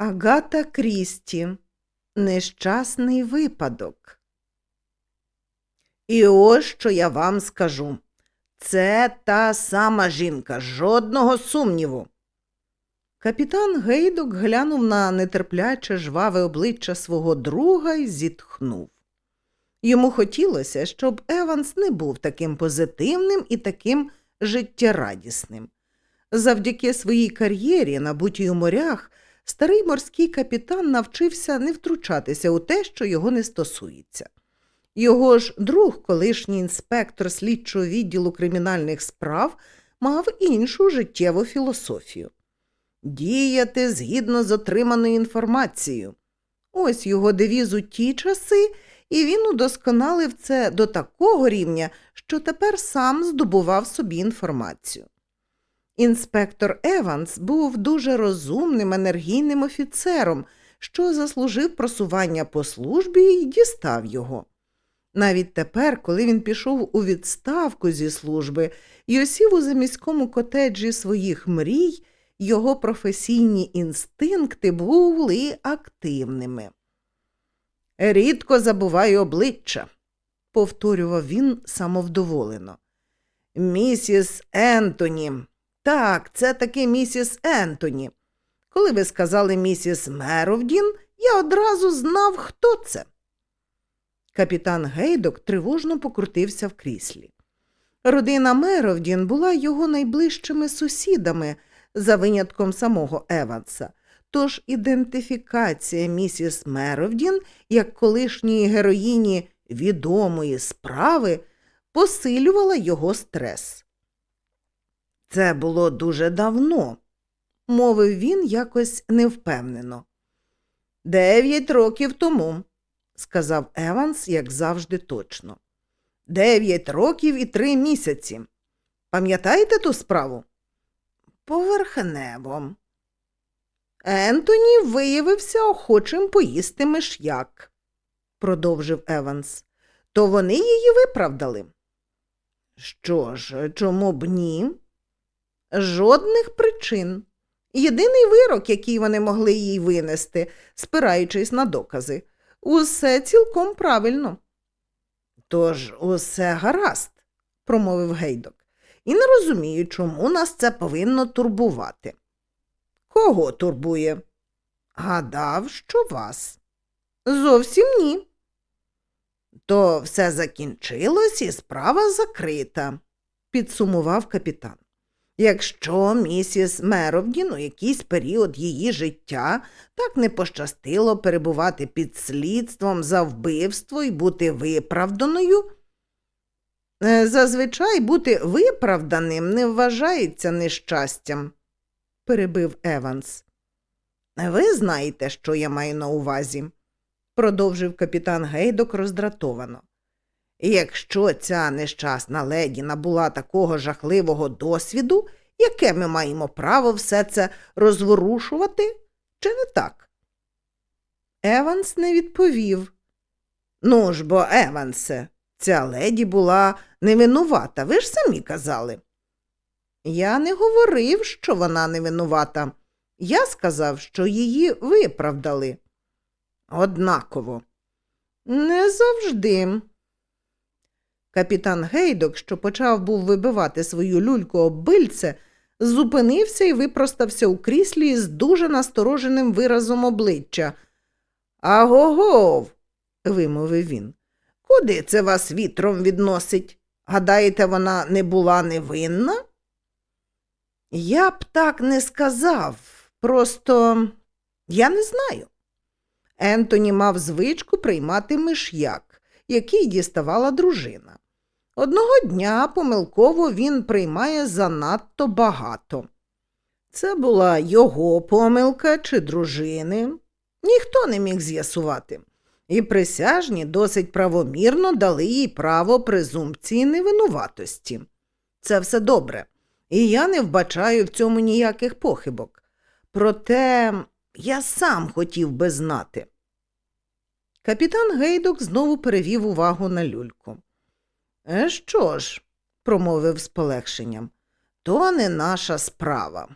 Агата Крісті. Нещасний випадок. І ось що я вам скажу. Це та сама жінка, жодного сумніву. Капітан Гейдок глянув на нетерпляче жваве обличчя свого друга і зітхнув. Йому хотілося, щоб Еванс не був таким позитивним і таким життєрадісним. Завдяки своїй кар'єрі, набутій у морях, старий морський капітан навчився не втручатися у те, що його не стосується. Його ж друг, колишній інспектор слідчого відділу кримінальних справ, мав іншу життєву філософію діяти згідно з отриманою інформацією. Ось його девіз у ті часи, і він удосконалив це до такого рівня, що тепер сам здобував собі інформацію. Інспектор Еванс був дуже розумним, енергійним офіцером, що заслужив просування по службі і дістав його. Навіть тепер, коли він пішов у відставку зі служби і осів у заміському котеджі своїх мрій, його професійні інстинкти були активними. Рідко забуваю обличчя, повторював він самовдоволено. Місіс Ентоні. Так, це таки місіс Ентоні. Коли ви сказали місіс Меровдін, я одразу знав, хто це. Капітан Гейдок тривожно покрутився в кріслі. Родина Меровдін була його найближчими сусідами, за винятком самого Еванса. Тож ідентифікація місіс Меровдін як колишньої героїні відомої справи посилювала його стрес. Це було дуже давно, мовив він якось невпевнено. Дев'ять років тому, сказав Еванс, як завжди точно. Дев'ять років і три місяці. Пам'ятаєте ту справу? Поверхнево. Ентоні виявився охочим поїсти миш'як, продовжив Еванс. То вони її виправдали. Що ж, чому б ні? Жодних причин. Єдиний вирок, який вони могли їй винести, спираючись на докази, усе цілком правильно. Тож усе гаразд, промовив Гейдок, і не розумію, чому нас це повинно турбувати. Кого турбує? Гадав, що вас. Зовсім ні. То все закінчилось і справа закрита, підсумував капітан. Якщо місіс Меровдін у якийсь період її життя так не пощастило перебувати під слідством за вбивство і бути виправданою, е, зазвичай бути виправданим не вважається нещастям, перебив Еванс. Ви знаєте, що я маю на увазі, продовжив капітан Гейдок роздратовано. Якщо ця нещасна леді набула такого жахливого досвіду, яке ми маємо право все це розворушувати, чи не так? Еванс не відповів. Ну ж бо, Евансе, ця леді була невинувата, ви ж самі казали. Я не говорив, що вона невинувата. Я сказав, що її виправдали. Однаково. Не завжди. Капітан Гейдок, що почав був вибивати свою люльку об бильце, зупинився і випростався у кріслі з дуже настороженим виразом обличчя. Агогов, вимовив він. Куди це вас вітром відносить? Гадаєте, вона не була невинна? Я б так не сказав. Просто я не знаю. Ентоні мав звичку приймати миш'як, який діставала дружина. Одного дня помилково він приймає занадто багато. Це була його помилка чи дружини. Ніхто не міг з'ясувати. І присяжні досить правомірно дали їй право презумпції невинуватості. Це все добре, і я не вбачаю в цьому ніяких похибок. Проте я сам хотів би знати. Капітан Гейдок знову перевів увагу на люльку. «Е, Що ж, промовив з полегшенням, то не наша справа.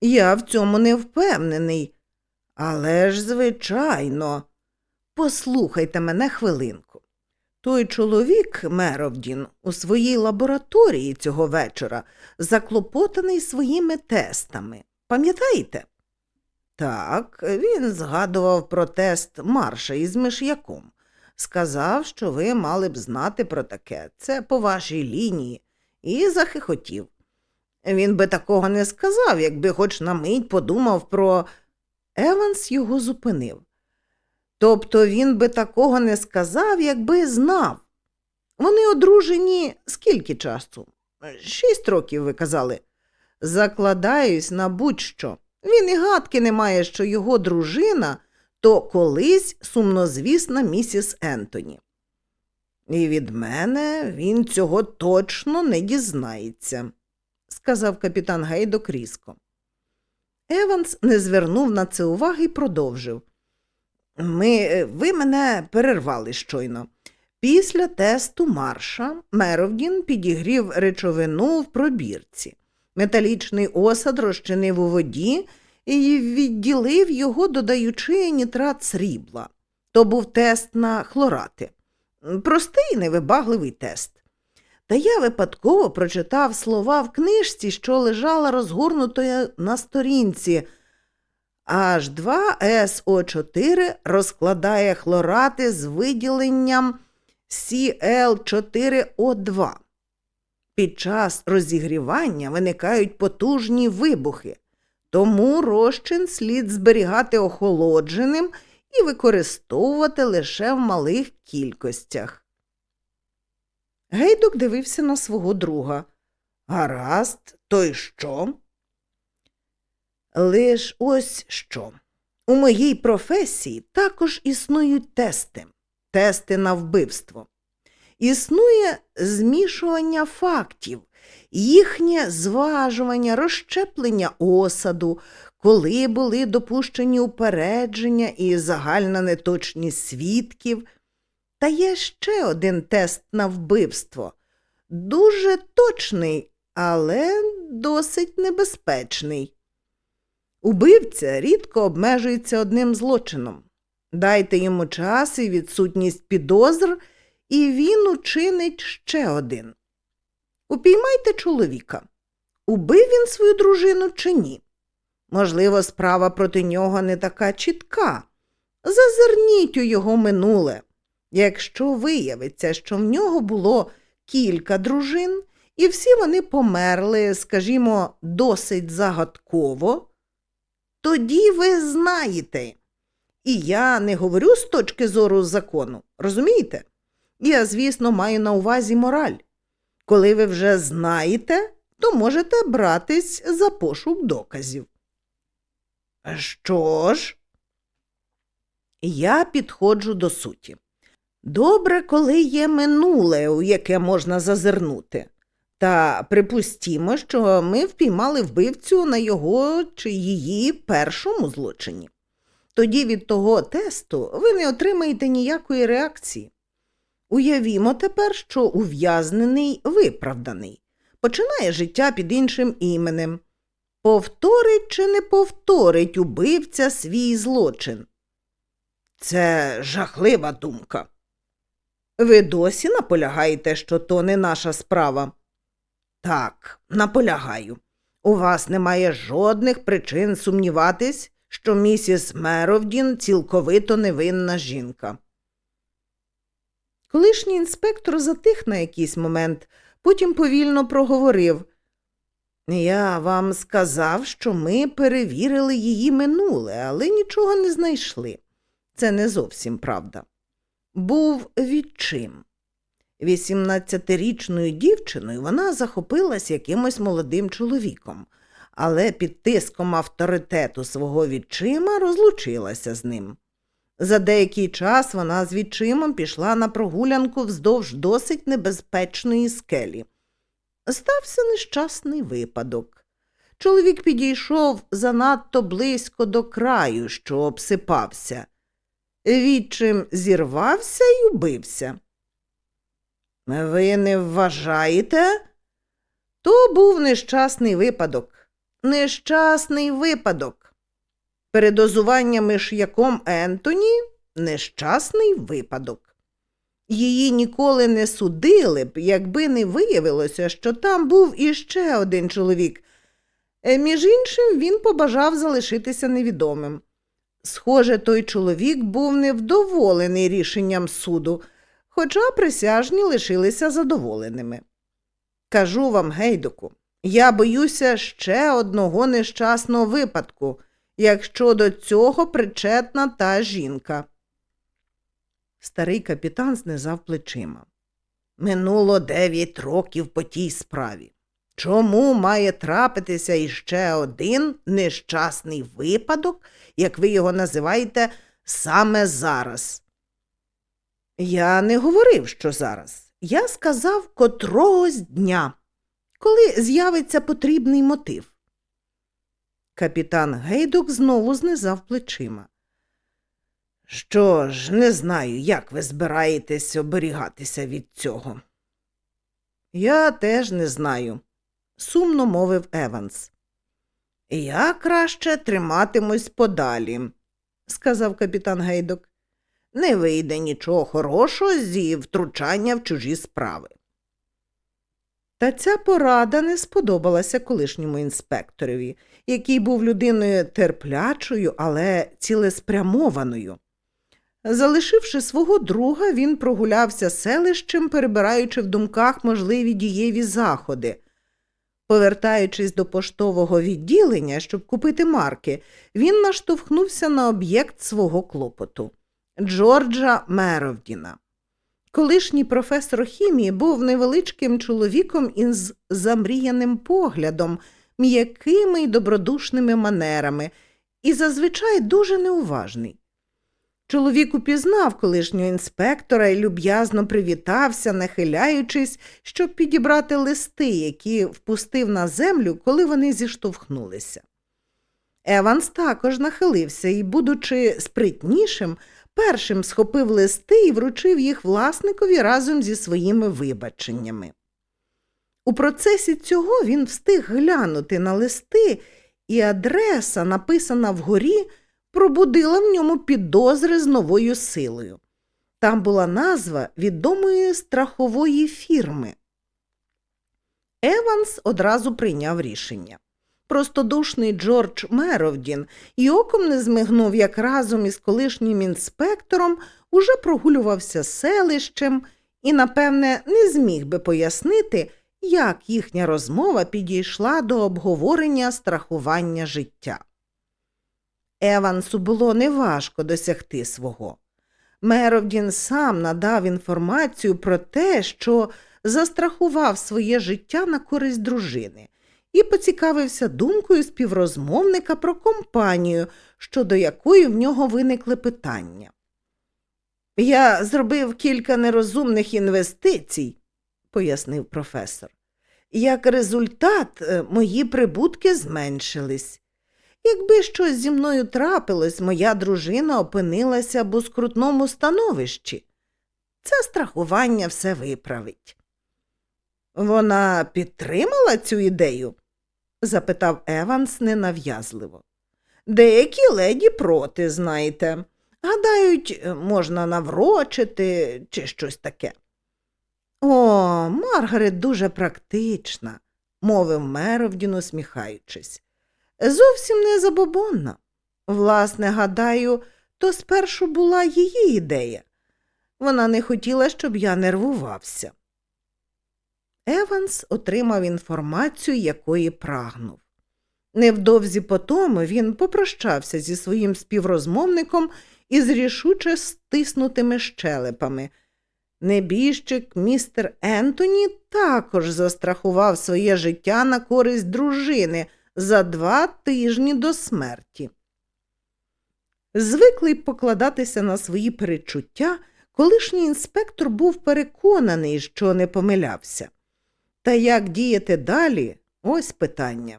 Я в цьому не впевнений, Але ж, звичайно, послухайте мене хвилинку. Той чоловік, Меровдін, у своїй лабораторії цього вечора заклопотаний своїми тестами. Пам'ятаєте? Так, він згадував про тест марша із миш'яком. Сказав, що ви мали б знати про таке. Це по вашій лінії, і захихотів. Він би такого не сказав, якби хоч на мить подумав про. Еванс його зупинив. Тобто він би такого не сказав, якби знав. Вони одружені скільки часу? Шість років, ви казали. Закладаюсь на будь-що. Він і гадки не має, що його дружина то колись сумнозвісна місіс Ентоні. І від мене він цього точно не дізнається, сказав капітан Гейдок різко. Еванс не звернув на це уваги і продовжив. Ми, ви мене перервали щойно. Після тесту марша Меровдін підігрів речовину в пробірці. Металічний осад розчинив у воді і відділив його, додаючи нітрат срібла. То був тест на хлорати. Простий невибагливий тест. Та я випадково прочитав слова в книжці, що лежала розгорнутою на сторінці. H2SO4 розкладає хлорати з виділенням CL4O2. Під час розігрівання виникають потужні вибухи, тому розчин слід зберігати охолодженим і використовувати лише в малих кількостях. Гейдок дивився на свого друга. Гаразд, то й що? Лиш ось що. У моїй професії також існують тести, тести на вбивство. Існує змішування фактів, їхнє зважування, розщеплення осаду, коли були допущені упередження і загальна неточність свідків. Та є ще один тест на вбивство. Дуже точний, але досить небезпечний. Убивця рідко обмежується одним злочином. Дайте йому час і відсутність підозр, і він учинить ще один. Упіймайте чоловіка. Убив він свою дружину чи ні? Можливо, справа проти нього не така чітка. Зазирніть у його минуле. Якщо виявиться, що в нього було кілька дружин, і всі вони померли, скажімо, досить загадково, тоді ви знаєте. І я не говорю з точки зору закону, розумієте? Я, звісно, маю на увазі мораль. Коли ви вже знаєте, то можете братись за пошук доказів. Що ж? Я підходжу до суті. Добре, коли є минуле, у яке можна зазирнути. Та припустімо, що ми впіймали вбивцю на його чи її першому злочині. Тоді від того тесту ви не отримаєте ніякої реакції. Уявімо тепер, що ув'язнений виправданий, починає життя під іншим іменем. Повторить чи не повторить убивця свій злочин? Це жахлива думка. Ви досі наполягаєте, що то не наша справа? Так, наполягаю. У вас немає жодних причин сумніватись, що місіс Меровдін цілковито невинна жінка. Колишній інспектор затих на якийсь момент, потім повільно проговорив. Я вам сказав, що ми перевірили її минуле, але нічого не знайшли. Це не зовсім правда. Був відчим. Вісімнадцятирічною дівчиною вона захопилась якимось молодим чоловіком, але під тиском авторитету свого відчима розлучилася з ним. За деякий час вона з відчимом пішла на прогулянку вздовж досить небезпечної скелі. Стався нещасний випадок. Чоловік підійшов занадто близько до краю, що обсипався. Відчим зірвався і убився. Ви не вважаєте? То був нещасний випадок. Нещасний випадок. Передозування миш'яком Ентоні нещасний випадок. Її ніколи не судили б, якби не виявилося, що там був іще один чоловік. Е, Між іншим, він побажав залишитися невідомим. Схоже, той чоловік був невдоволений рішенням суду, хоча присяжні лишилися задоволеними. Кажу вам, гейдуку, я боюся ще одного нещасного випадку, якщо до цього причетна та жінка. Старий капітан знизав плечима. Минуло дев'ять років по тій справі. Чому має трапитися іще один нещасний випадок, як ви його називаєте, саме зараз? Я не говорив, що зараз. Я сказав котрогось дня, коли з'явиться потрібний мотив. Капітан Гейдук знову знизав плечима. Що ж, не знаю, як ви збираєтесь оберігатися від цього. Я теж не знаю, сумно мовив Еванс. Я краще триматимусь подалі, сказав капітан Гейдок. Не вийде нічого хорошого зі втручання в чужі справи. Та ця порада не сподобалася колишньому інспекторові, який був людиною терплячою, але цілеспрямованою. Залишивши свого друга, він прогулявся селищем, перебираючи в думках можливі дієві заходи. Повертаючись до поштового відділення, щоб купити марки, він наштовхнувся на об'єкт свого клопоту Джорджа Меровдіна. Колишній професор хімії був невеличким чоловіком із замріяним поглядом, м'якими й добродушними манерами і зазвичай дуже неуважний. Чоловік упізнав колишнього інспектора і люб'язно привітався, нахиляючись, щоб підібрати листи, які впустив на землю, коли вони зіштовхнулися. Еванс також нахилився і, будучи спритнішим, першим схопив листи і вручив їх власникові разом зі своїми вибаченнями. У процесі цього він встиг глянути на листи, і адреса, написана вгорі, пробудила в ньому підозри з новою силою. Там була назва відомої страхової фірми. Еванс одразу прийняв рішення. Простодушний Джордж Меровдін і оком не змигнув, як разом із колишнім інспектором уже прогулювався селищем і, напевне, не зміг би пояснити, як їхня розмова підійшла до обговорення страхування життя. Евансу було неважко досягти свого. Меровдін сам надав інформацію про те, що застрахував своє життя на користь дружини, і поцікавився думкою співрозмовника про компанію, щодо якої в нього виникли питання. Я зробив кілька нерозумних інвестицій, пояснив професор. Як результат, е, мої прибутки зменшились. Якби щось зі мною трапилось, моя дружина опинилася б у скрутному становищі. Це страхування все виправить. Вона підтримала цю ідею? запитав Еванс ненав'язливо. Деякі леді проти, знаєте. Гадають, можна наврочити чи щось таке. О, Маргарет дуже практична, мовив Меровдін, усміхаючись. Зовсім не забобонна. Власне, гадаю, то спершу була її ідея. Вона не хотіла, щоб я нервувався. Еванс отримав інформацію, якої прагнув. Невдовзі по тому він попрощався зі своїм співрозмовником із рішуче стиснутими щелепами. Небіжчик містер Ентоні також застрахував своє життя на користь дружини за два тижні до смерті. Звиклий покладатися на свої перечуття, колишній інспектор був переконаний, що не помилявся. Та як діяти далі ось питання.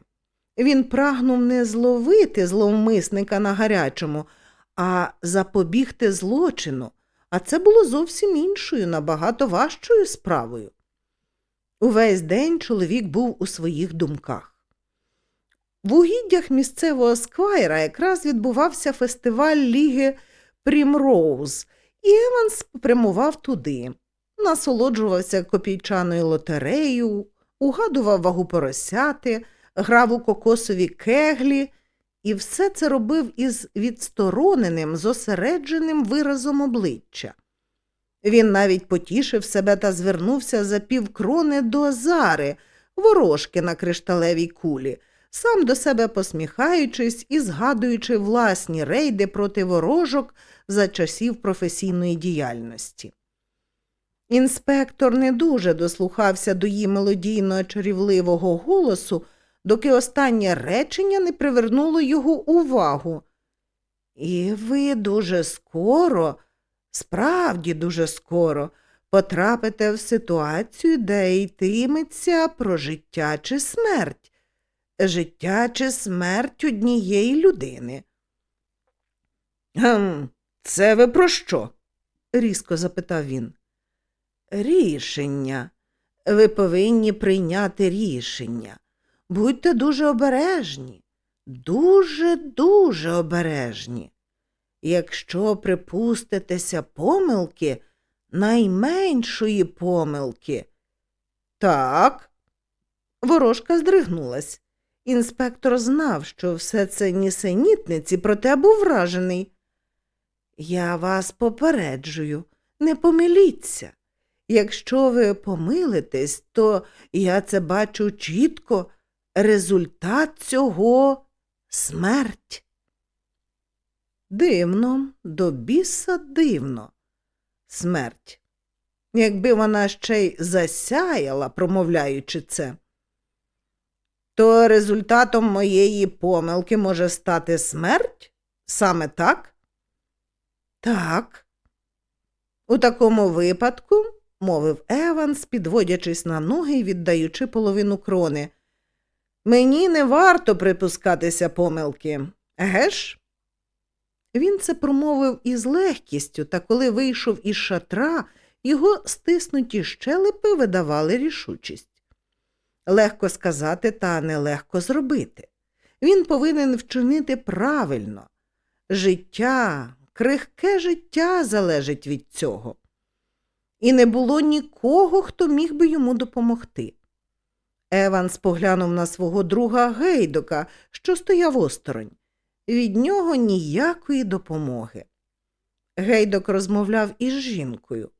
Він прагнув не зловити зловмисника на гарячому, а запобігти злочину, а це було зовсім іншою, набагато важчою справою. Увесь день чоловік був у своїх думках. В угіддях місцевого сквайра якраз відбувався фестиваль Ліги Прімроуз, і Еванс попрямував туди, насолоджувався копійчаною лотереєю, угадував вагу поросяти, грав у кокосові кеглі, і все це робив із відстороненим, зосередженим виразом обличчя. Він навіть потішив себе та звернувся за півкрони до Зари, ворожки на кришталевій кулі, сам до себе посміхаючись і згадуючи власні рейди проти ворожок за часів професійної діяльності. Інспектор не дуже дослухався до її мелодійно чарівливого голосу, доки останнє речення не привернуло його увагу. І ви дуже скоро, справді дуже скоро, потрапите в ситуацію, де йтиметься про життя чи смерть, життя чи смерть однієї людини. Гм, це ви про що? різко запитав він. Рішення. Ви повинні прийняти рішення. Будьте дуже обережні, дуже, дуже обережні. Якщо припуститеся помилки, найменшої помилки. Так. Ворожка здригнулась. Інспектор знав, що все це нісенітниці, проте був вражений. Я вас попереджую, не помиліться. Якщо ви помилитесь, то я це бачу чітко. Результат цього смерть. Дивно, до біса дивно. Смерть. Якби вона ще й засяяла, промовляючи це, то результатом моєї помилки може стати смерть? Саме так? Так. У такому випадку, мовив Еванс, підводячись на ноги і віддаючи половину крони. Мені не варто припускатися помилки, еге ж? Він це промовив із легкістю, та коли вийшов із шатра, його стиснуті щелепи видавали рішучість. Легко сказати, та нелегко зробити. Він повинен вчинити правильно. Життя, крихке життя залежить від цього. І не було нікого, хто міг би йому допомогти. Еванс поглянув на свого друга Гейдока, що стояв осторонь. Від нього ніякої допомоги. Гейдок розмовляв із жінкою.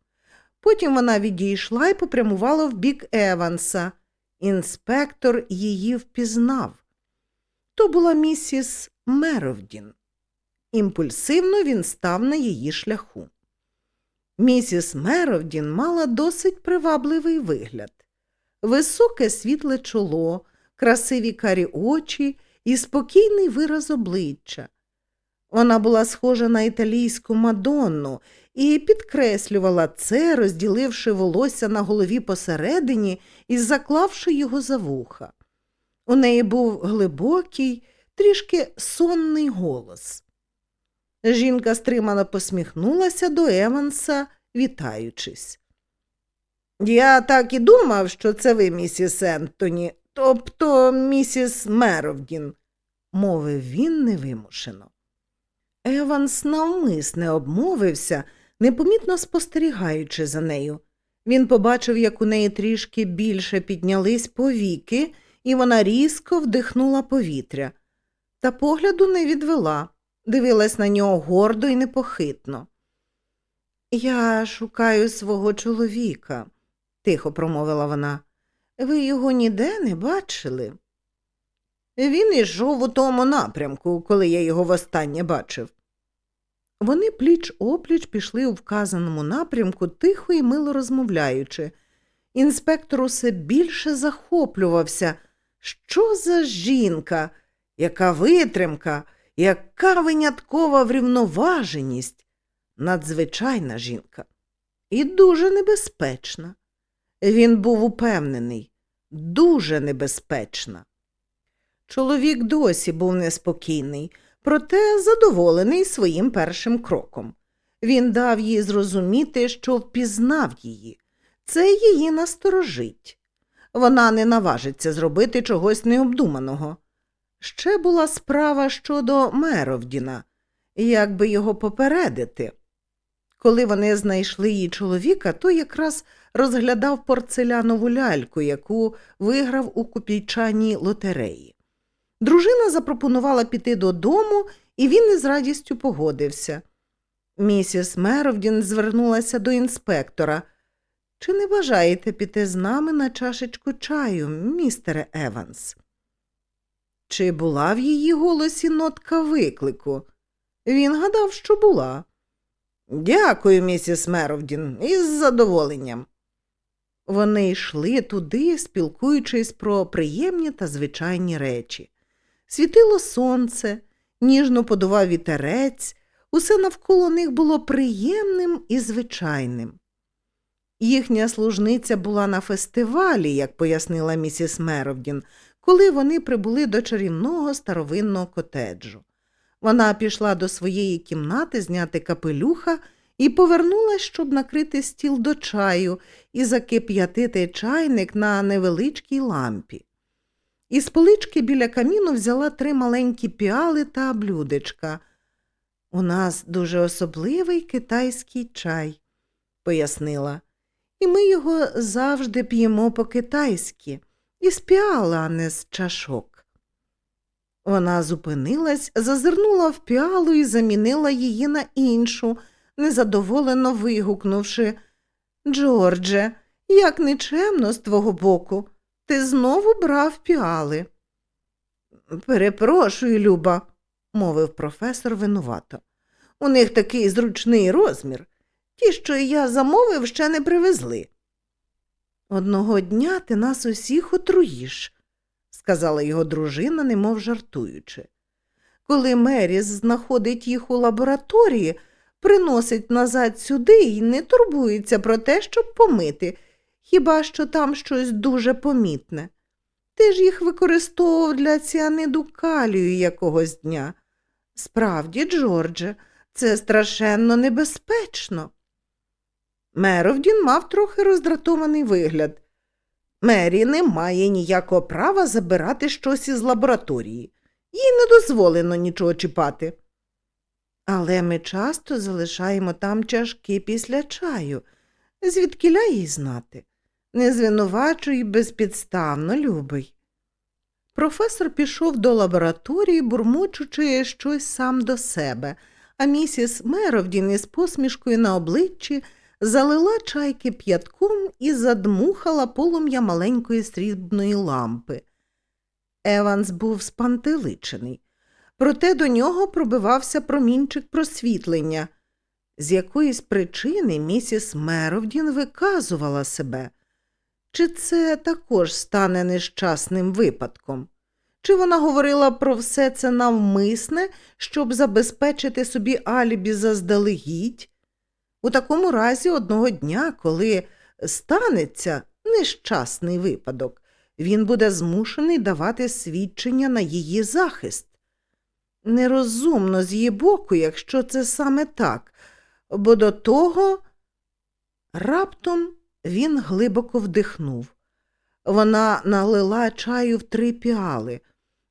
Потім вона відійшла і попрямувала в бік Еванса. Інспектор її впізнав. То була місіс Меровдін. Імпульсивно він став на її шляху. Місіс Меровдін мала досить привабливий вигляд високе світле чоло, красиві карі очі і спокійний вираз обличчя. Вона була схожа на італійську мадонну і підкреслювала це, розділивши волосся на голові посередині і заклавши його за вуха. У неї був глибокий, трішки сонний голос. Жінка стримано посміхнулася до Еванса, вітаючись. Я так і думав, що це ви, місіс Ентоні, тобто місіс Меровдін, мовив він невимушено. Еванс навмисне обмовився, непомітно спостерігаючи за нею. Він побачив, як у неї трішки більше піднялись повіки, і вона різко вдихнула повітря. Та погляду не відвела, дивилась на нього гордо і непохитно. Я шукаю свого чоловіка тихо промовила вона. Ви його ніде не бачили? Він ішов у тому напрямку, коли я його востаннє бачив. Вони пліч опліч пішли у вказаному напрямку, тихо і мило розмовляючи. Інспектор усе більше захоплювався. Що за жінка, яка витримка, яка виняткова врівноваженість, надзвичайна жінка і дуже небезпечна. Він був упевнений, дуже небезпечна. Чоловік досі був неспокійний, проте задоволений своїм першим кроком. Він дав їй зрозуміти, що впізнав її. Це її насторожить. Вона не наважиться зробити чогось необдуманого. Ще була справа щодо Меровдіна, як би його попередити. Коли вони знайшли її чоловіка, то якраз розглядав порцелянову ляльку, яку виграв у купійчаній лотереї. Дружина запропонувала піти додому, і він із радістю погодився. Місіс Меровдін звернулася до інспектора. Чи не бажаєте піти з нами на чашечку чаю, містере Еванс? Чи була в її голосі нотка виклику? Він гадав, що була. Дякую, місіс Меровдін, із задоволенням. Вони йшли туди, спілкуючись про приємні та звичайні речі. Світило сонце, ніжно подував вітерець, усе навколо них було приємним і звичайним. Їхня служниця була на фестивалі, як пояснила місіс Меровдін, коли вони прибули до чарівного старовинного котеджу. Вона пішла до своєї кімнати зняти капелюха і повернулась, щоб накрити стіл до чаю і закип'ятити чайник на невеличкій лампі. Із полички біля каміну взяла три маленькі піали та блюдечка. У нас дуже особливий китайський чай, пояснила, і ми його завжди п'ємо по-китайськи, із піали, а не з чашок. Вона зупинилась, зазирнула в піалу і замінила її на іншу, незадоволено вигукнувши Джордже, як нечемно з твого боку, ти знову брав піали. Перепрошую, Люба, мовив професор винувато. У них такий зручний розмір. Ті, що я замовив, ще не привезли. Одного дня ти нас усіх отруїш, сказала його дружина, немов жартуючи. Коли Меріс знаходить їх у лабораторії, приносить назад сюди і не турбується про те, щоб помити, хіба що там щось дуже помітне. Ти ж їх використовував для ціаниду калію якогось дня. Справді, Джордже, це страшенно небезпечно. Меровдін мав трохи роздратований вигляд. Мері не має ніякого права забирати щось із лабораторії. Їй не дозволено нічого чіпати. Але ми часто залишаємо там чашки після чаю. Звідкіля їй знати? Не звинувачуй безпідставно, любий. Професор пішов до лабораторії, бурмочучи щось сам до себе, а місіс Меровдін із посмішкою на обличчі залила чайки п'ятком і задмухала полум'я маленької срібної лампи. Еванс був спантеличений, проте до нього пробивався промінчик просвітлення. З якоїсь причини місіс Меровдін виказувала себе. Чи це також стане нещасним випадком? Чи вона говорила про все це навмисне, щоб забезпечити собі алібі заздалегідь? У такому разі одного дня, коли станеться нещасний випадок, він буде змушений давати свідчення на її захист. Нерозумно з її боку, якщо це саме так, бо до того раптом він глибоко вдихнув. Вона налила чаю в три піали,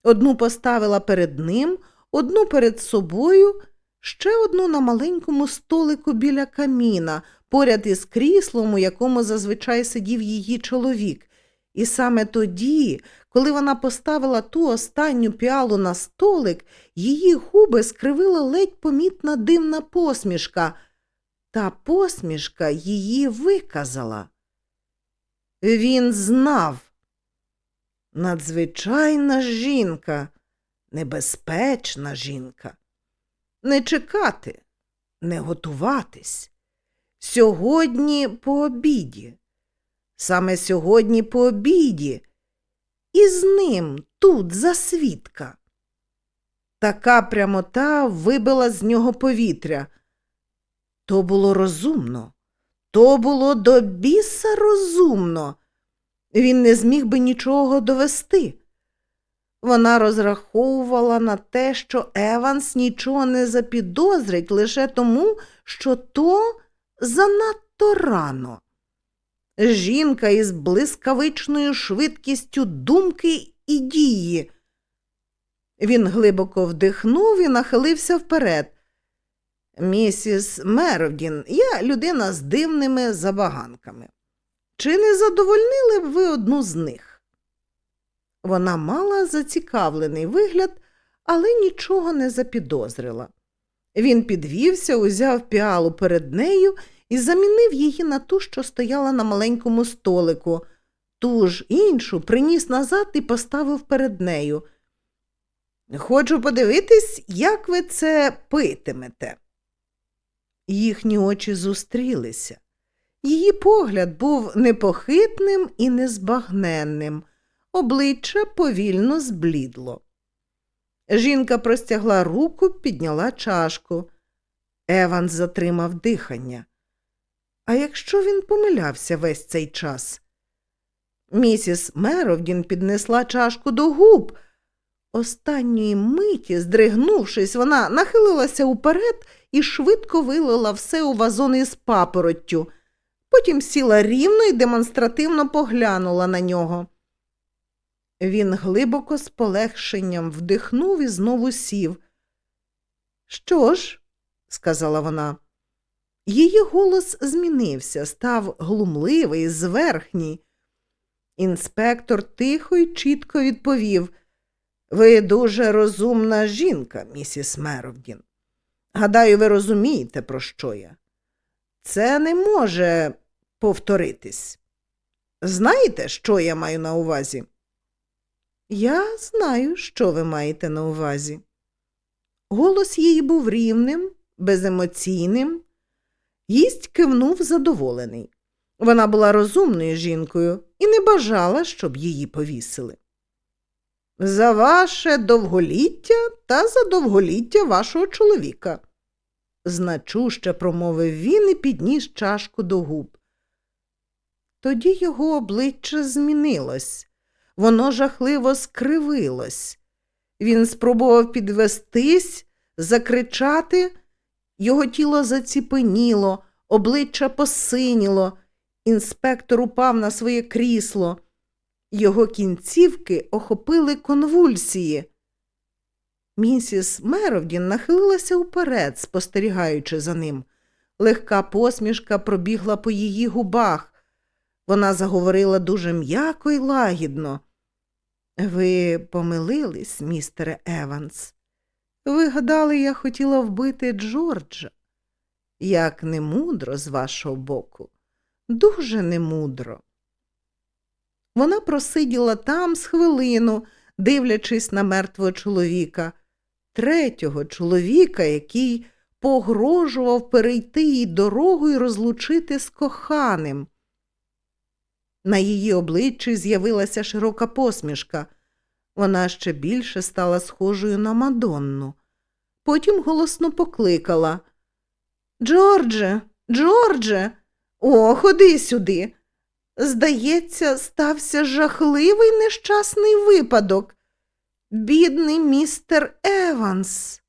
одну поставила перед ним, одну перед собою, ще одну на маленькому столику біля каміна, поряд із кріслом, у якому зазвичай сидів її чоловік. І саме тоді, коли вона поставила ту останню піалу на столик, її губи скривила ледь помітна дивна посмішка. Та посмішка її виказала. Він знав. Надзвичайна жінка, небезпечна жінка. Не чекати, не готуватись. Сьогодні по обіді. Саме сьогодні по обіді. І з ним тут за свідка. Така прямота вибила з нього повітря. То було розумно, то було до біса розумно. Він не зміг би нічого довести. Вона розраховувала на те, що Еванс нічого не запідозрить лише тому, що то занадто рано. Жінка із блискавичною швидкістю думки і дії. Він глибоко вдихнув і нахилився вперед. Місіс Меровдін, я людина з дивними забаганками. Чи не задовольнили б ви одну з них? Вона мала зацікавлений вигляд, але нічого не запідозрила. Він підвівся, узяв піалу перед нею і замінив її на ту, що стояла на маленькому столику. Ту ж іншу приніс назад і поставив перед нею. Хочу подивитись, як ви це питимете. Їхні очі зустрілися. Її погляд був непохитним і незбагненним, обличчя повільно зблідло. Жінка простягла руку, підняла чашку. Еван затримав дихання. А якщо він помилявся весь цей час? Місіс Меровдін піднесла чашку до губ. Останньої миті, здригнувшись, вона нахилилася уперед і швидко вилила все у вазон із папороттю. Потім сіла рівно і демонстративно поглянула на нього. Він глибоко з полегшенням вдихнув і знову сів. Що ж, сказала вона, її голос змінився, став глумливий, зверхній. Інспектор тихо й чітко відповів Ви дуже розумна жінка, місіс Меровдін. Гадаю, ви розумієте, про що я. Це не може повторитись. Знаєте, що я маю на увазі? Я знаю, що ви маєте на увазі. Голос її був рівним, беземоційним. Гість кивнув задоволений. Вона була розумною жінкою і не бажала, щоб її повісили. За ваше довголіття та за довголіття вашого чоловіка, значуще промовив він і підніс чашку до губ. Тоді його обличчя змінилось, воно жахливо скривилось. Він спробував підвестись, закричати, його тіло заціпеніло, обличчя посиніло. Інспектор упав на своє крісло. Його кінцівки охопили конвульсії. Місіс Меровдін нахилилася уперед, спостерігаючи за ним. Легка посмішка пробігла по її губах. Вона заговорила дуже м'яко і лагідно. Ви помилились, містере Еванс. Ви гадали, я хотіла вбити Джорджа. Як немудро з вашого боку, дуже немудро. Вона просиділа там з хвилину, дивлячись на мертвого чоловіка, третього чоловіка, який погрожував перейти їй дорогу і розлучити з коханим. На її обличчі з'явилася широка посмішка. Вона ще більше стала схожою на Мадонну. Потім голосно покликала Джордже, Джордже, о, ходи сюди. Здається, стався жахливий нещасний випадок. Бідний містер Еванс.